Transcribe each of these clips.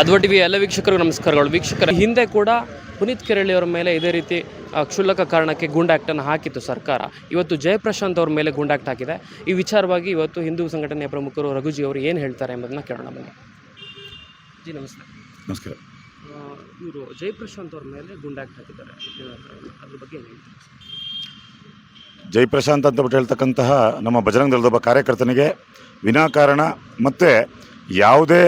ಅದ್ವ TV ಎಲ್ಲ ವೀಕ್ಷಕರಿಗೂ ನಮಸ್ಕಾರಗಳು. ವೀಕ್ಷಕರ ಹಿಂದೆ ಕೂಡ ಪುನೀತ್ ಕೆರಳಿ ಅವರ ಮೇಲೆ ಇದೇ ರೀತಿ ಕ್ಷುಲ್ಲಕ ಕಾರಣಕ್ಕೆ ಗುಂಡಾಕ್ಟನ್ನು ಹಾಕಿತ್ತು ಸರ್ಕಾರ. ಇವತ್ತು ಜಯಪ್ರಶಾಂತ್ ಅವರ ಮೇಲೆ ಗುಂಡಾಕ್ಟ್ ಹಾಕಿದೆ. ಈ ವಿಚಾರವಾಗಿ ಇವತ್ತು ಹಿಂದೂ ಸಂಘಟನೆಯ ಪ್ರಮುಖರು ರಘುಜಿ ಅವರು ಏನು ಹೇಳ್ತಾರೆ ಎಂಬುದನ್ನು ಕೇಳೋಣ ಬನ್ನಿ. ಜಿ ನಮಸ್ತೆ. ನಮಸ್ಕಾರ. ಇವರು ಜಯಪ್ರಶಾಂತ್ ಅವ್ರ ಮೇಲೆ ಗುಂಡಾಕ್ಟ್ ಹಾಕಿದ್ದಾರೆ. ಅದ್ರ ಬಗ್ಗೆ ಏನು ಹೇಳ್ತಾರೆ? ಜಯಪ್ರಶಾಂತ್ ಅಂತ ಬಿಟ್ಟು ಹೇಳ್ತಕ್ಕಂತಹ ನಮ್ಮ ಬಜರಂಗ ದಳದ ಒಬ್ಬ ಕಾರ್ಯಕರ್ತನಿಗೆ ವಿನಾಕಾರಣ ಮತ್ತು ಯಾವುದೇ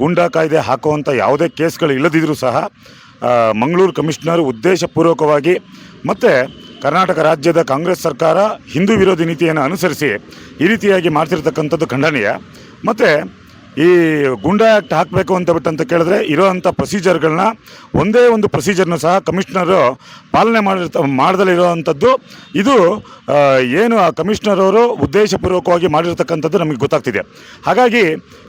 ಗೂಂಡಾ ಕಾಯ್ದೆ ಹಾಕುವಂಥ ಯಾವುದೇ ಕೇಸ್ಗಳು ಇಲ್ಲದಿದ್ದರೂ ಸಹ ಮಂಗಳೂರು ಕಮಿಷನರ್ ಉದ್ದೇಶಪೂರ್ವಕವಾಗಿ ಮತ್ತು ಕರ್ನಾಟಕ ರಾಜ್ಯದ ಕಾಂಗ್ರೆಸ್ ಸರ್ಕಾರ ಹಿಂದೂ ವಿರೋಧಿ ನೀತಿಯನ್ನು ಅನುಸರಿಸಿ ಈ ರೀತಿಯಾಗಿ ಮಾಡ್ತಿರ್ತಕ್ಕಂಥದ್ದು ಖಂಡನೀಯ. ಮತ್ತು ಈ ಗುಂಡಾ ಆ್ಯಕ್ಟ್ ಹಾಕಬೇಕು ಅಂತ ಬಿಟ್ಟು ಅಂತ ಕೇಳಿದ್ರೆ ಇರೋವಂಥ ಪ್ರೊಸೀಜರ್ಗಳನ್ನ ಒಂದೇ ಒಂದು ಪ್ರೊಸೀಜರ್ನ ಸಹ ಕಮಿಷ್ನರು ಪಾಲನೆ ಮಾಡಿರ್ತ ಮಾಡ್ದಲೇ ಇರೋವಂಥದ್ದು ಇದು ಏನು ಆ ಕಮಿಷ್ನರ್ ಅವರು ಉದ್ದೇಶಪೂರ್ವಕವಾಗಿ ಮಾಡಿರ್ತಕ್ಕಂಥದ್ದು ನಮಗೆ ಗೊತ್ತಾಗ್ತಿದೆ. ಹಾಗಾಗಿ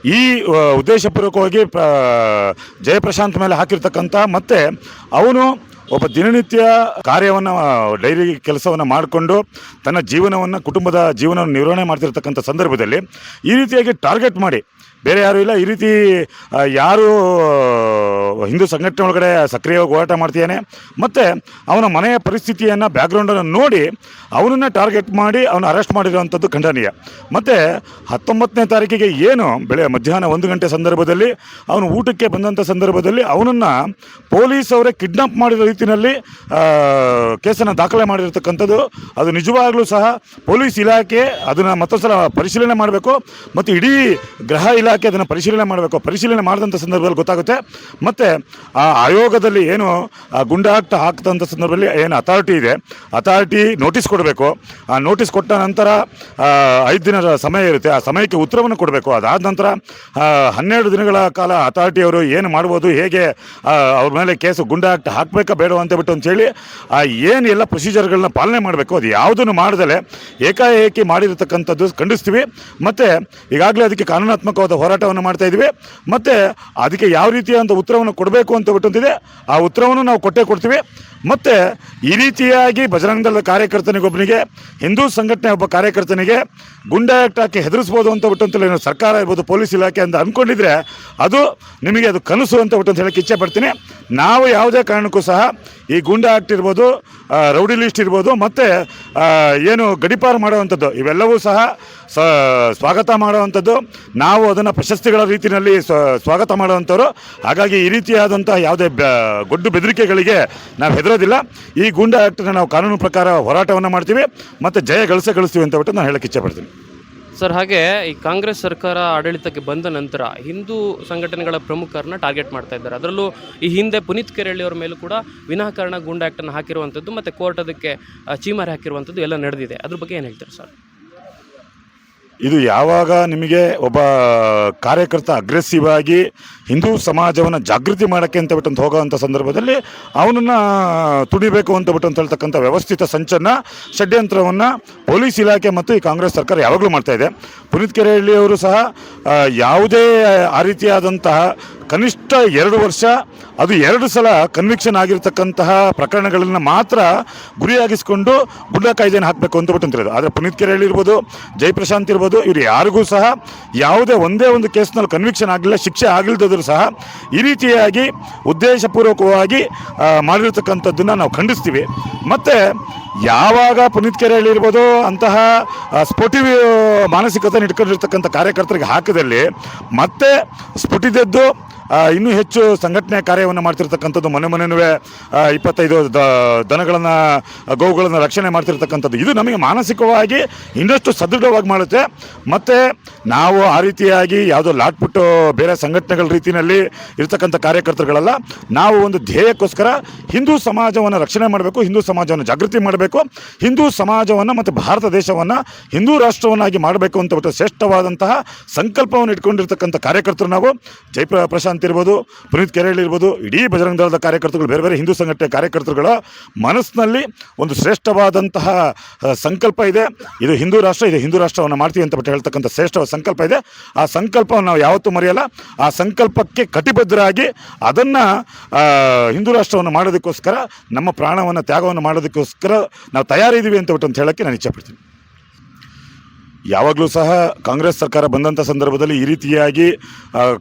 ಈ ಉದ್ದೇಶಪೂರ್ವಕವಾಗಿ ಪ್ರ- ಜಯಪ್ರಶಾಂತ್ ಮೇಲೆ ಹಾಕಿರ್ತಕ್ಕಂಥ ಮತ್ತು ಅವನು ಒಬ್ಬ ದಿನನಿತ್ಯ ಕಾರ್ಯವನ್ನು ಡೈರಿ ಕೆಲಸವನ್ನು ಮಾಡಿಕೊಂಡು ತನ್ನ ಜೀವನವನ್ನು, ಕುಟುಂಬದ ಜೀವನವನ್ನು ನಿರ್ವಹಣೆ ಮಾಡ್ತಿರ್ತಕ್ಕಂಥ ಸಂದರ್ಭದಲ್ಲಿ ಈ ರೀತಿಯಾಗಿ ಟಾರ್ಗೆಟ್ ಮಾಡಿ ಬೇರೆ ಯಾರೂ ಇಲ್ಲ. ಈ ರೀತಿ ಯಾರು, ಹಿಂದೂ ಸಂಘಟನೆ ಒಳಗಡೆ ಸಕ್ರಿಯವಾಗಿ ಹೋರಾಟ ಮಾಡ್ತಿದ್ದಾನೆ. ಮತ್ತು ಅವನ ಮನೆಯ ಪರಿಸ್ಥಿತಿಯನ್ನು ಬ್ಯಾಕ್ಗ್ರೌಂಡನ್ನು ನೋಡಿ ಅವನನ್ನು ಟಾರ್ಗೆಟ್ ಮಾಡಿ ಅವನ ಅರೆಸ್ಟ್ ಮಾಡಿರುವಂಥದ್ದು ಖಂಡನೀಯ. ಮತ್ತು ಹತ್ತೊಂಬತ್ತನೇ ತಾರೀಕಿಗೆ ಏನು ಬೆಳೆ, ಮಧ್ಯಾಹ್ನ ಒಂದು ಗಂಟೆ ಸಂದರ್ಭದಲ್ಲಿ ಅವನು ಊಟಕ್ಕೆ ಬಂದಂಥ ಸಂದರ್ಭದಲ್ಲಿ ಅವನನ್ನು ಪೊಲೀಸ್ ಅವರೇ ಕಿಡ್ನಾಪ್ ಮಾಡಿದ ರೀತಿಯಲ್ಲಿ ಕೇಸನ್ನು ದಾಖಲೆ ಮಾಡಿರ್ತಕ್ಕಂಥದ್ದು. ಅದು ನಿಜವಾಗ್ಲೂ ಸಹ ಪೊಲೀಸ್ ಇಲಾಖೆ ಅದನ್ನು ಮತ್ತೊಂದು ಸಲ ಪರಿಶೀಲನೆ ಮಾಡಬೇಕು. ಮತ್ತು ಇಡೀ ಗೃಹ ಇಲಾಖೆ ಅದನ್ನು ಪರಿಶೀಲನೆ ಮಾಡಬೇಕು? ಪರಿಶೀಲನೆ ಮಾಡಿದಂಥ ಸಂದರ್ಭದಲ್ಲಿ ಗೊತ್ತಾಗುತ್ತೆ. ಮತ್ತು ಆ ಆಯೋಗದಲ್ಲಿ ಏನು, ಆ ಗುಂಡಾಕ್ಟ್ ಹಾಕಿದಂಥ ಸಂದರ್ಭದಲ್ಲಿ ಏನು ಅಥಾರಿಟಿ ಇದೆ. ಅಥಾರಿಟಿ ನೋಟಿಸ್ ಕೊಡಬೇಕು. ಆ ನೋಟಿಸ್ ಕೊಟ್ಟ ನಂತರ ಐದು ದಿನದ ಸಮಯ ಇರುತ್ತೆ. ಆ ಸಮಯಕ್ಕೆ ಉತ್ತರವನ್ನು ಕೊಡಬೇಕು. ಅದಾದ ನಂತರ ಹನ್ನೆರಡು ದಿನಗಳ ಕಾಲ ಅಥಾರಿಟಿಯವರು ಏನು ಮಾಡ್ಬೋದು, ಹೇಗೆ ಅವ್ರ ಮೇಲೆ ಕೇಸು ಗುಂಡಾಕ್ಟ್ ಹಾಕಬೇಕಾ ಬೇಡ ಅಂತ ಬಿಟ್ಟು ಅಂತೇಳಿ ಆ ಏನು ಎಲ್ಲ ಪ್ರೊಸೀಜರ್ಗಳನ್ನ ಪಾಲನೆ ಮಾಡಬೇಕು. ಅದು ಯಾವುದನ್ನು ಮಾಡದಲೆ ಏಕಾಏಕಿ ಮಾಡಿರತಕ್ಕಂಥದ್ದು ಖಂಡಿಸ್ತೀವಿ. ಮತ್ತು ಈಗಾಗಲೇ ಅದಕ್ಕೆ ಕಾನೂನಾತ್ಮಕವಾದ ಹೋರಾಟವನ್ನು ಮಾಡ್ತಾ ಇದ್ದೀವಿ. ಮತ್ತು ಅದಕ್ಕೆ ಯಾವ ರೀತಿಯಾದಂಥ ಉತ್ತರವನ್ನು ಕೊಡಬೇಕು ಅಂತ ಬಿಟ್ಟಂತಿದೆ. ಆ ಉತ್ತರವನ್ನು ನಾವು ಕೊಟ್ಟೇ ಕೊಡ್ತೀವಿ. ಮತ್ತು ಈ ರೀತಿಯಾಗಿ ಬಜರಂಗ ಕಾರ್ಯಕರ್ತನಿಗೊಬ್ಬನಿಗೆ, ಹಿಂದೂ ಸಂಘಟನೆ ಒಬ್ಬ ಕಾರ್ಯಕರ್ತನಿಗೆ ಗುಂಡಾ ಆ್ಯಕ್ಟ್ ಹಾಕಿ ಹೆದರಿಸ್ಬೋದು ಅಂತ ಬಿಟ್ಟಂತಲೇ ಏನು ಸರ್ಕಾರ ಇರ್ಬೋದು, ಪೊಲೀಸ್ ಇಲಾಖೆ ಅಂತ ಅಂದ್ಕೊಂಡಿದ್ರೆ ಅದು ನಿಮಗೆ ಅದು ಕನಸು ಅಂತ ಬಿಟ್ಟು ಅಂತ ಹೇಳಕ್ಕೆ ಇಚ್ಛೆ ಪಡ್ತೀನಿ. ನಾವು ಯಾವುದೇ ಕಾರಣಕ್ಕೂ ಸಹ ಈ ಗುಂಡಾ ಆ್ಯಕ್ಟ್ ಇರ್ಬೋದು ರೌಡಿ ಲಿಸ್ಟ್ ಇರ್ಬೋದು, ಮತ್ತು ಏನು ಗಡಿಪಾರು ಮಾಡುವಂಥದ್ದು, ಇವೆಲ್ಲವೂ ಸಹ ಸ್ವಾಗತ ಮಾಡುವಂಥದ್ದು. ನಾವು ಅದನ್ನು ಪ್ರಶಸ್ತಿಗಳ ರೀತಿಯಲ್ಲಿ ಸ್ವಾಗತ ಮಾಡುವಂಥವ್ರು. ಹಾಗಾಗಿ ಈ ರೀತಿಯಾದಂಥ ಯಾವುದೇ ಗೊಡ್ಡು ಬೆದರಿಕೆಗಳಿಗೆ ನಾವು ಹೆದರೋದಿಲ್ಲ. ಈ ಗೂಂಡಾ ಆ್ಯಕ್ಟನ್ನು ನಾವು ಕಾನೂನು ಪ್ರಕಾರ ಹೋರಾಟವನ್ನು ಮಾಡ್ತೀವಿ. ಮತ್ತು ಜಯ ಗಳಿಸೇ ಗಳಿಸ್ತೀವಿ ಅಂತ ಬಿಟ್ಟು ನಾನು ಹೇಳಕ್ಕೆ ಇಚ್ಛೆಪಡ್ತೀನಿ. ಸರ್, ಹಾಗೆ ಈ ಕಾಂಗ್ರೆಸ್ ಸರ್ಕಾರ ಆಡಳಿತಕ್ಕೆ ಬಂದ ನಂತರ ಹಿಂದೂ ಸಂಘಟನೆಗಳ ಪ್ರಮುಖರನ್ನ ಟಾರ್ಗೆಟ್ ಮಾಡ್ತಾ ಇದ್ದಾರೆ. ಅದರಲ್ಲೂ ಈ ಹಿಂದೆ ಪುನೀತ್ ಕೆರಳಿ ಅವರ ಮೇಲೂ ಕೂಡ ವಿನಾಕಾರಣ ಗುಂಡಾಕ್ಟನ್ನು ಹಾಕಿರುವಂಥದ್ದು ಮತ್ತು ಕೋರ್ಟ್ ಅದಕ್ಕೆ ಚೀಮಾರಿ ಹಾಕಿರುವಂಥದ್ದು ಎಲ್ಲ ನಡೆದಿದೆ. ಅದ್ರ ಬಗ್ಗೆ ಏನು ಹೇಳ್ತಾರೆ ಸರ್? ಇದು ಯಾವಾಗ ನಿಮಗೆ ಒಬ್ಬ ಕಾರ್ಯಕರ್ತ ಅಗ್ರೆಸಿವ್ ಆಗಿ ಹಿಂದೂ ಸಮಾಜವನ್ನು ಜಾಗೃತಿ ಮಾಡೋಕ್ಕೆ ಅಂತ ಬಿಟ್ಟು ಹೋಗೋವಂಥ ಸಂದರ್ಭದಲ್ಲಿ ಅವನನ್ನು ತುಡಿಬೇಕು ಅಂತ ಬಿಟ್ಟು ಅಂತ ಹೇಳ್ತಕ್ಕಂಥ ವ್ಯವಸ್ಥಿತ ಸಂಚನ್ನ, ಷಡ್ಯಂತ್ರವನ್ನು ಪೊಲೀಸ್ ಇಲಾಖೆ ಮತ್ತು ಈ ಕಾಂಗ್ರೆಸ್ ಸರ್ಕಾರ ಯಾವಾಗಲೂ ಮಾಡ್ತಾ ಇದೆ. ಪುನೀತ್ ಕೆರೆಹಳ್ಳಿಯವರು ಸಹ ಯಾವುದೇ ಆ ರೀತಿಯಾದಂತಹ ಕನಿಷ್ಠ ಎರಡು ವರ್ಷ, ಅದು ಎರಡು ಸಲ ಕನ್ವಿಕ್ಷನ್ ಆಗಿರ್ತಕ್ಕಂತಹ ಪ್ರಕರಣಗಳನ್ನು ಮಾತ್ರ ಗುರಿಯಾಗಿಸಿಕೊಂಡು ಗುಂಡಾ ಕಾಯ್ದೆಯನ್ನು ಹಾಕಬೇಕು ಅಂತ ಬಿಟ್ಟು ಆದರೆ ಪುನೀತ್ ಕೆರೆ ಇರ್ಬೋದು, ಜಯಪ್ರಶಾಂತ್ ಇರ್ಬೋದು, ಇವರು ಯಾರಿಗೂ ಸಹ ಯಾವುದೇ ಒಂದೇ ಒಂದು ಕೇಸ್ನಲ್ಲಿ ಕನ್ವಿಕ್ಷನ್ ಆಗಲಿಲ್ಲ, ಶಿಕ್ಷೆ ಆಗಿಲ್ಲದಿದ್ರು ಸಹ ಈ ರೀತಿಯಾಗಿ ಉದ್ದೇಶಪೂರ್ವಕವಾಗಿ ಮಾಡಿರ್ತಕ್ಕಂಥದ್ದನ್ನು ನಾವು ಖಂಡಿಸ್ತೀವಿ. ಮತ್ತು ಯಾವಾಗ ಪುನೀತ್ ಕೆರೆಯಲ್ಲಿರ್ಬೋದು ಅಂತಹ ಸ್ಫೋಟಿವ್ ಮಾನಸಿಕತೆಯನ್ನು ಮಾನಸಿಕತೆ ಇಟ್ಕೊಂಡಿರ್ತಕ್ಕಂಥ ಕಾರ್ಯಕರ್ತರಿಗೆ ಹಾಕಿದಲ್ಲಿ ಮತ್ತೆ ಸ್ಫುಟಿದದ್ದು ಇನ್ನೂ ಹೆಚ್ಚು ಸಂಘಟನೆ ಕಾರ್ಯವನ್ನು ಮಾಡ್ತಿರ್ತಕ್ಕಂಥದ್ದು ಮನೆ ಮನೆಯೂ ಇಪ್ಪತ್ತೈದು ದ, ದನಗಳನ್ನು, ಗೋವುಗಳನ್ನು ರಕ್ಷಣೆ ಮಾಡ್ತಿರ್ತಕ್ಕಂಥದ್ದು. ಇದು ನಮಗೆ ಮಾನಸಿಕವಾಗಿ ಇನ್ನಷ್ಟು ಸದೃಢವಾಗಿ ಮಾಡುತ್ತೆ. ಮತ್ತು ನಾವು ಆ ರೀತಿಯಾಗಿ ಯಾವುದೋ ಲಾಟ್ಬಿಟ್ಟು ಬೇರೆ ಸಂಘಟನೆಗಳ ರೀತಿಯಲ್ಲಿ ಇರ್ತಕ್ಕಂಥ ಕಾರ್ಯಕರ್ತರುಗಳೆಲ್ಲ, ನಾವು ಒಂದು ಧ್ಯೇಯಕ್ಕೋಸ್ಕರ ಹಿಂದೂ ಸಮಾಜವನ್ನು ರಕ್ಷಣೆ ಮಾಡಬೇಕು, ಹಿಂದೂ ಸಮಾಜವನ್ನು ಜಾಗೃತಿ ಮಾಡಬೇಕು, ಹಿಂದೂ ಸಮಾಜವನ್ನು ಮತ್ತು ಭಾರತ ದೇಶವನ್ನು ಹಿಂದೂ ರಾಷ್ಟ್ರವನ್ನಾಗಿ ಮಾಡಬೇಕು ಅಂತ ಬಿಟ್ಟು ಶ್ರೇಷ್ಠವಾದಂತಹ ಸಂಕಲ್ಪವನ್ನು ಇಟ್ಕೊಂಡಿರ್ತಕ್ಕಂಥ ಕಾರ್ಯಕರ್ತರು ನಾವು. ಜಯಪ್ರ, ಪ್ರಶಾಂತ್ ಇರ್ಬೋದು ಪುನೀತ್ ಕೆರೆಹಳ್ಳಿ ಇರ್ಬೋದು, ಇಡೀ ಬಜರಂಗ ದಳದ ಕಾರ್ಯಕರ್ತರುಗಳು, ಬೇರೆ ಬೇರೆ ಹಿಂದೂ ಸಂಘಟನೆ ಕಾರ್ಯಕರ್ತರುಗಳ ಮನಸ್ಸಿನಲ್ಲಿ ಒಂದು ಶ್ರೇಷ್ಠವಾದಂತಹ ಸಂಕಲ್ಪ ಇದೆ. ಇದು ಹಿಂದೂ ರಾಷ್ಟ್ರ, ಇದು ಹಿಂದೂ ರಾಷ್ಟ್ರವನ್ನು ಮಾಡ್ತೀವಿ ಅಂತ ಬಿಟ್ಟು ಹೇಳ್ತಕ್ಕಂಥ ಶ್ರೇಷ್ಠ ಸಂಕಲ್ಪ ಇದೆ. ಆ ಸಂಕಲ್ಪವನ್ನು ನಾವು ಯಾವತ್ತೂ ಮರೆಯಲ್ಲ. ಆ ಸಂಕಲ್ಪಕ್ಕೆ ಕಟಿಬದ್ಧರಾಗಿ ಅದನ್ನು ಹಿಂದೂ ರಾಷ್ಟ್ರವನ್ನು ಮಾಡೋದಕ್ಕೋಸ್ಕರ, ನಮ್ಮ ಪ್ರಾಣವನ್ನು ತ್ಯಾಗವನ್ನು ಮಾಡೋದಕ್ಕೋಸ್ಕರ ನಾವು ತಯಾರಿದ್ದೀವಿ ಅಂತ ಬಿಟ್ಟು ಅಂತ ಹೇಳೋಕ್ಕೆ ನಾನು ಇಚ್ಛೆಪಡ್ತೀನಿ ಯಾವಾಗಲೂ ಸಹ ಕಾಂಗ್ರೆಸ್ ಸರ್ಕಾರ ಬಂದಂಥ ಸಂದರ್ಭದಲ್ಲಿ ಈ ರೀತಿಯಾಗಿ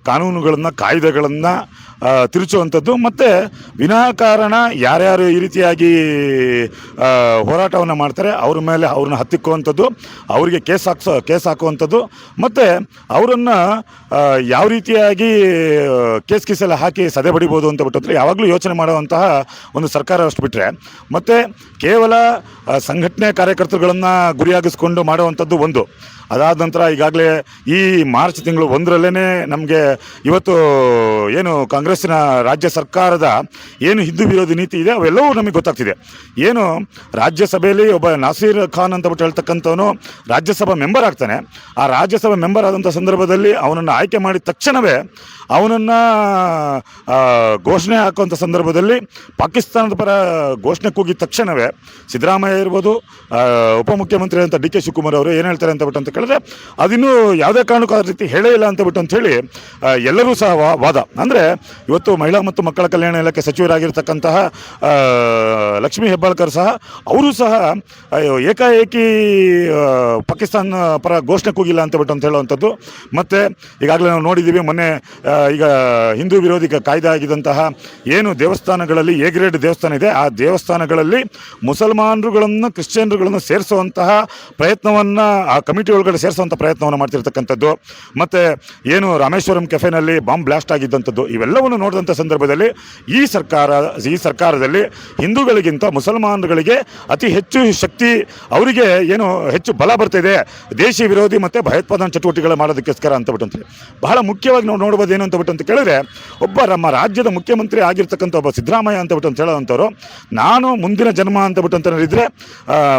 ಕಾನೂನುಗಳನ್ನು ಕಾಯ್ದೆಗಳನ್ನು ತಿರುಚುವಂಥದ್ದು. ಮತ್ತು ವಿನಾಕಾರಣ ಯಾರ್ಯಾರು ಈ ರೀತಿಯಾಗಿ ಹೋರಾಟವನ್ನು ಮಾಡ್ತಾರೆ, ಅವ್ರ ಮೇಲೆ ಅವ್ರನ್ನ ಹತ್ತಿಕ್ಕುವಂಥದ್ದು, ಅವರಿಗೆ ಕೇಸ್ ಹಾಕ್ಸೋ, ಕೇಸ್ ಹಾಕುವಂಥದ್ದು. ಮತ್ತು ಅವರನ್ನು ಯಾವ ರೀತಿಯಾಗಿ ಕೇಸ್ ಕಿಸೆಲ್ಲ ಹಾಕಿ ಸದೆ ಬಡಿಬೋದು ಅಂತ ಬಿಟ್ಟಂದರೆ ಯಾವಾಗಲೂ ಯೋಚನೆ ಮಾಡುವಂತಹ ಒಂದು ಸರ್ಕಾರ ಅಷ್ಟು ಬಿಟ್ಟರೆ ಮತ್ತು ಕೇವಲ ಸಂಘಟನೆ ಕಾರ್ಯಕರ್ತರುಗಳನ್ನು ಗುರಿಯಾಗಿಸ್ಕೊಂಡು ಮಾಡುವಂಥದ್ದು ಒಂದು. ಅದಾದ ನಂತರ ಈಗಾಗಲೇ ಈ ಮಾರ್ಚ್ ತಿಂಗಳು ಒಂದರಲ್ಲೇ ನಮಗೆ ಇವತ್ತು, ಏನು ಕಾಂಗ್ರೆಸ್ಸಿನ ರಾಜ್ಯ ಸರ್ಕಾರದ ಏನು ಹಿಂದೂ ವಿರೋಧಿ ನೀತಿ ಇದೆ, ಅವೆಲ್ಲವೂ ನಮಗೆ ಗೊತ್ತಾಗ್ತಿದೆ. ಏನು, ರಾಜ್ಯಸಭೆಯಲ್ಲಿ ಒಬ್ಬ ನಾಸೀರ್ ಖಾನ್ ಅಂತ ಬಿಟ್ಟು ಹೇಳ್ತಕ್ಕಂಥವನು ರಾಜ್ಯಸಭಾ ಮೆಂಬರ್ ಆಗ್ತಾನೆ. ಆ ರಾಜ್ಯಸಭಾ ಮೆಂಬರ್ ಆದಂಥ ಸಂದರ್ಭದಲ್ಲಿ ಅವನನ್ನು ಆಯ್ಕೆ ಮಾಡಿದ ತಕ್ಷಣವೇ ಅವನನ್ನು ಘೋಷಣೆ ಹಾಕುವಂಥ ಸಂದರ್ಭದಲ್ಲಿ ಪಾಕಿಸ್ತಾನದ ಪರ ಘೋಷಣೆ ಕೂಗಿದ ತಕ್ಷಣವೇ ಸಿದ್ದರಾಮಯ್ಯ ಇರ್ಬೋದು ಉಪಮುಖ್ಯಮಂತ್ರಿ ಅಂತ ಡಿ ಕೆ ಶಿವಕುಮಾರ್ ಅವರು ಏನು ಹೇಳ್ತಾರೆ ಅಂತ ಬಿಟ್ಟು ಅಂತ ಕೇಳಿದ್ರೆ, ಅದಿನ್ನೂ ಯಾವುದೇ ಕಾರಣಕ್ಕೂ ಆ ರೀತಿ ಹೇಳೇ ಇಲ್ಲ ಅಂತ ಬಿಟ್ಟು ಹೇಳಿ ಎಲ್ಲರೂ ಸಹ ವಾದ. ಅಂದರೆ ಇವತ್ತು ಮಹಿಳಾ ಮತ್ತು ಮಕ್ಕಳ ಕಲ್ಯಾಣ ಇಲಾಖೆ ಸಚಿವರಾಗಿರ್ತಕ್ಕಂತಹ ಲಕ್ಷ್ಮೀ ಹೆಬ್ಬಾಳ್ಕರ್ ಸಹ, ಅವರು ಸಹ ಏಕಾಏಕಿ ಪಾಕಿಸ್ತಾನ ಪರ ಘೋಷಣೆ ಕೂಗಿಲ್ಲ ಅಂತ ಬಿಟ್ಟು ಅಂತ ಹೇಳುವಂಥದ್ದು. ಮತ್ತು ಈಗಾಗಲೇ ನಾವು ನೋಡಿದ್ದೀವಿ, ಮೊನ್ನೆ ಈಗ ಹಿಂದೂ ವಿರೋಧಿ ಕಾಯ್ದೆ ಆಗಿದ್ದಂತಹ ಏನು ದೇವಸ್ಥಾನಗಳಲ್ಲಿ ಎ ಗ್ರೇಡ್ ದೇವಸ್ಥಾನ ಇದೆ, ಆ ದೇವಸ್ಥಾನಗಳಲ್ಲಿ ಮುಸಲ್ಮಾನರುಗಳನ್ನು, ಕ್ರಿಶ್ಚಿಯನ್ರುಗಳನ್ನು ಸೇರಿಸುವಂತಹ ಪ್ರಯತ್ನವನ್ನು, ಆ ಕಮಿಟಿ ಒಳಗಡೆ ಸೇರಿಸುವಂಥ ಪ್ರಯತ್ನವನ್ನು ಮಾಡ್ತಿರ್ತಕ್ಕಂಥದ್ದು. ಮತ್ತು ಏನು ರಾಮೇಶ್ವರಂ ಕೆಫೆನಲ್ಲಿ ಬಾಂಬ್ ಬ್ಲಾಸ್ಟ್ ಆಗಿದ್ದಂಥದ್ದು ಇವೆಲ್ಲವನ್ನು ನೋಡಿದಂಥ ಸಂದರ್ಭದಲ್ಲಿ ಈ ಸರ್ಕಾರ, ಈ ಸರ್ಕಾರದಲ್ಲಿ ಹಿಂದೂಗಳಿಗಿಂತ ಮುಸಲ್ಮಾನರುಗಳಿಗೆ ಅತಿ ಹೆಚ್ಚು ಶಕ್ತಿ, ಅವರಿಗೆ ಏನು ಹೆಚ್ಚು ಬಲ ಬರ್ತಿದೆ, ದೇಶಿ ವಿರೋಧಿ ಮತ್ತು ಭಯೋತ್ಪಾದನಾ ಚಟುವಟಿಕೆಗಳು ಮಾಡೋದಕ್ಕೋಸ್ಕರ ಅಂತ ಬಿಟ್ಟಂತೆ. ಬಹಳ ಮುಖ್ಯವಾಗಿ ನಾವು ನೋಡ್ಬೋದು ಏನು ಅಂತ ಬಿಟ್ಟು ಅಂತ ಕೇಳಿದ್ರೆ, ಒಬ್ಬ ನಮ್ಮ ರಾಜ್ಯದ ಮುಖ್ಯಮಂತ್ರಿ ಆಗಿರ್ತಕ್ಕಂಥ ಒಬ್ಬ ಸಿದ್ದರಾಮಯ್ಯ ಅಂತ ಬಿಟ್ಟು ಅಂತ ಹೇಳೋವಂಥವ್ರು, ನಾನು ಮುಂದಿನ ಜನ್ಮ ಅಂತ ಬಿಟ್ಟು ಅಂತ ಹೇಳಿದ್ರೆ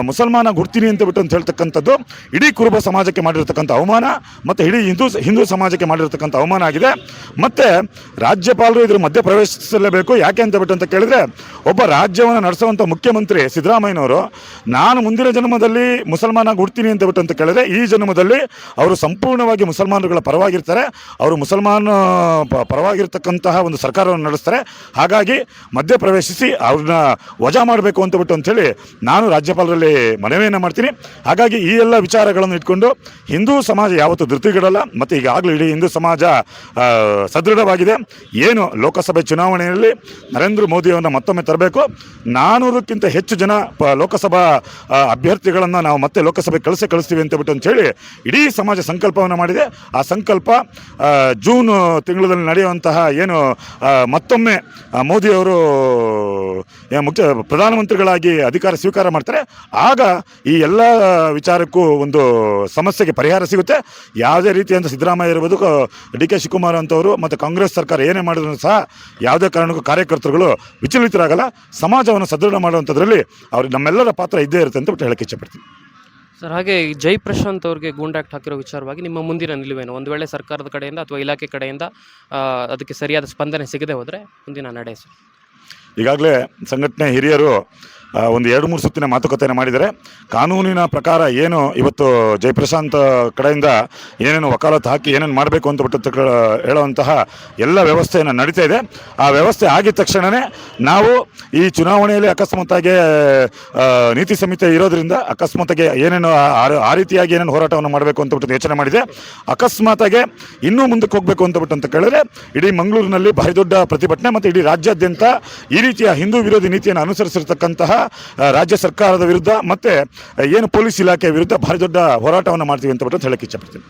ಮುಸಲ್ಮಾನ ಗುರ್ತೀನಿ ಅಂತ ಬಿಟ್ಟು ಅಂತ ಹೇಳ್ತಕ್ಕಂಥದ್ದು ಇಡೀ ಕುರುಬ ಸಮಾಜಕ್ಕೆ ಮಾಡಿರ್ತಕ್ಕಂಥ ಅವಮಾನ, ಮತ್ತು ಇಡೀ ಹಿಂದೂ ಹಿಂದೂ ಸಮಾಜಕ್ಕೆ ಮಾಡಿರ್ತಕ್ಕಂಥ ಅವಮಾನ ಆಗಿದೆ. ಮತ್ತು ರಾಜ್ಯಪಾಲರು ಇದ್ರ ಮಧ್ಯ ಪ್ರವೇಶಿಸಲೇಬೇಕು, ಯಾಕೆ ಅಂತ ಬಿಟ್ಟು ಅಂತ ಕೇಳಿದ್ರೆ, ಒಬ್ಬ ರಾಜ್ಯವನ್ನು ನಡೆಸುವಂಥ ಮುಖ್ಯಮಂತ್ರಿ ಸಿದ್ದರಾಮಯ್ಯನವರು, ನಾನು ಮುಂದಿನ ಜನ್ಮದಲ್ಲಿ ಮುಸಲ್ಮಾನ ಹುಡ್ತೀನಿ ಅಂತ ಬಿಟ್ಟು ಅಂತ ಕೇಳಿದ್ರೆ, ಈ ಜನ್ಮದಲ್ಲಿ ಅವರು ಸಂಪೂರ್ಣವಾಗಿ ಮುಸಲ್ಮಾನರುಗಳ ಪರವಾಗಿರ್ತಾರೆ, ಅವರು ಮುಸಲ್ಮಾನ ಪರವಾಗಿರ್ತಕ್ಕಂತಹ ಒಂದು ಸರ್ಕಾರವನ್ನು ನಡೆಸ್ತಾರೆ, ಹಾಗಾಗಿ ಮಧ್ಯ ಪ್ರವೇಶಿಸಿ ಅವ್ರನ್ನ ವಜಾ ಮಾಡಬೇಕು ಅಂತ ಬಿಟ್ಟು ಅಂಥೇಳಿ ನಾನು ರಾಜ್ಯಪಾಲರಲ್ಲಿ ಮನವಿಯನ್ನು ಮಾಡ್ತೀನಿ. ಹಾಗಾಗಿ ಈ ಎಲ್ಲ ವಿಚಾರಗಳನ್ನು ಇಟ್ಕೊಂಡು ಹಿಂದೂ ಸಮಾಜ ಯಾವತ್ತೂ ಧೃತಿಗಿಡಲ್ಲ, ಮತ್ತು ಈಗಾಗಲೇ ಇಡೀ ಹಿಂದೂ ಸಮಾಜ ಸದೃಢವಾಗಿದೆ. ಏನು ಲೋಕಸಭೆ ಚುನಾವಣೆಯಲ್ಲಿ ನರೇಂದ್ರ ಮೋದಿಯವರನ್ನು ಮತ್ತೊಮ್ಮೆ ತರಬೇಕು? ನಾನೂರಕ್ಕಿಂತ ಹೆಚ್ಚು ಜನ ಪ ಲೋಕಸಭಾ ಅಭ್ಯರ್ಥಿಗಳನ್ನು ನಾವು ಮತ್ತೆ ಲೋಕಸಭೆ ಕಳಿಸಿ ಕಳಿಸ್ತೀವಿ ಅಂತ ಬಿಟ್ಟು ಅಂತೇಳಿ ಇಡೀ ಸಮಾಜ ಸಂಕಲ್ಪವನ್ನು ಮಾಡಿದೆ. ಆ ಸಂಕಲ್ಪ ಜೂನ್ ತಿಂಗಳಲ್ಲಿ ನಡೆಯುವಂತಹ ಏನು ಮತ್ತೊಮ್ಮೆ ಮೋದಿಯವರು ಮುಖ್ಯ ಪ್ರಧಾನಮಂತ್ರಿಗಳಾಗಿ ಅಧಿಕಾರ ಸ್ವೀಕಾರ ಮಾಡ್ತಾರೆ. ಆಗ ಈ ಎಲ್ಲ ವಿಚಾರಕ್ಕೂ ಒಂದು ಸಮಸ್ಯೆಗೆ ಪರಿಹಾರ ಸಿಗುತ್ತೆ. ಯಾವುದೇ ರೀತಿಯಂತ ಸಿದ್ದರಾಮಯ್ಯ ಇರ್ಬೋದು ಡಿ ಕೆ ಶಿವಕುಮಾರ್ ಅಂತವರು ಮತ್ತು ಕಾಂಗ್ರೆಸ್ ಸರ್ಕಾರ ಏನೇ ಮಾಡಿದ್ರು ಸಹ ಯಾವುದೇ ಕಾರಣಕ್ಕೂ ಕಾರ್ಯಕರ್ತರುಗಳು ವಿಚಲಿತರಾಗಲ್ಲ. ಸಮಾಜವನ್ನು ಸದೃಢ ಮಾಡುವಂಥದ್ರಲ್ಲಿ ಅವ್ರಿಗೆ ನಮ್ಮೆಲ್ಲರ ಪಾತ್ರ ಇದ್ದೇ ಇರುತ್ತೆ ಅಂತ ಹೇಳಕ್ಕೆ ಇಚ್ಛೆಪಡ್ತೀನಿ. ಸರ್ ಹಾಗೆ ಈ ಜೈ ಪ್ರಶಾಂತ್ ಅವ್ರಿಗೆ ಗೂಂಡಾಕ್ಟ್ ಹಾಕಿರೋ ವಿಚಾರವಾಗಿ ನಿಮ್ಮ ಮುಂದಿನ ನಿಲುವೇನು? ಒಂದು ವೇಳೆ ಸರ್ಕಾರದ ಕಡೆಯಿಂದ ಅಥವಾ ಇಲಾಖೆ ಕಡೆಯಿಂದ ಅದಕ್ಕೆ ಸರಿಯಾದ ಸ್ಪಂದನೆ ಸಿಗದೆ ಹೋದರೆ ಮುಂದಿನ ನಡೆ ಸರ್. ಈಗಾಗಲೇ ಸಂಘಟನೆ ಹಿರಿಯರು ಒಂದು ಎರಡು ಮೂರು ಸುತ್ತಿನ ಮಾತುಕತೆಯನ್ನು ಮಾಡಿದ್ದಾರೆ ಕಾನೂನಿನ ಪ್ರಕಾರ ಏನು ಇವತ್ತು ಜಯಪ್ರಶಾಂತ್ ಕಡೆಯಿಂದ ಏನೇನು ವಕಾಲತ್ತು ಹಾಕಿ ಏನೇನು ಮಾಡಬೇಕು ಅಂತ ಬಿಟ್ಟು ಹೇಳುವಂತಹ ಎಲ್ಲ ವ್ಯವಸ್ಥೆಯನ್ನು ನಡೀತಾ ಇದೆ. ಆ ವ್ಯವಸ್ಥೆ ಆಗಿದ ತಕ್ಷಣವೇ ನಾವು ಈ ಚುನಾವಣೆಯಲ್ಲಿ ಅಕಸ್ಮಾತಾಗಿ ನೀತಿ ಸಂಹಿತೆ ಇರೋದ್ರಿಂದ ಅಕಸ್ಮಾತಾಗಿ ಏನೇನು ಆ- ರೀತಿಯಾಗಿ ಏನೇನು ಹೋರಾಟವನ್ನು ಮಾಡಬೇಕು ಅಂತ ಬಿಟ್ಟು ಯೋಚನೆ ಮಾಡಿದೆ. ಅಕಸ್ಮಾತಾಗೆ ಇನ್ನೂ ಮುಂದಕ್ಕೆ ಹೋಗಬೇಕು ಅಂತ ಬಿಟ್ಟು ಅಂತ ಕೇಳಿದ್ರೆ ಇಡೀ ಮಂಗಳೂರಿನಲ್ಲಿ ಭಾರಿ ದೊಡ್ಡ ಪ್ರತಿಭಟನೆ ಮತ್ತು ಇಡೀ ರಾಜ್ಯಾದ್ಯಂತ ಈ ರೀತಿಯ ಹಿಂದೂ ವಿರೋಧಿ ನೀತಿಯನ್ನು ಅನುಸರಿಸಿರ್ತಕ್ಕಂತಹ ರಾಜ್ಯ ಸರ್ಕಾರದ ವಿರುದ್ಧ ಮತ್ತೆ ಏನು ಪೊಲೀಸ್ ಇಲಾಖೆಯ ವಿರುದ್ಧ ಭಾರಿ ದೊಡ್ಡ ಹೋರಾಟವನ್ನು ಮಾಡ್ತೀವಿ ಅಂತ ಬಿಟ್ಟು ಹೇಳಕ್ಕೆ ಇಚ್ಛೆಪಡ್ತೀನಿ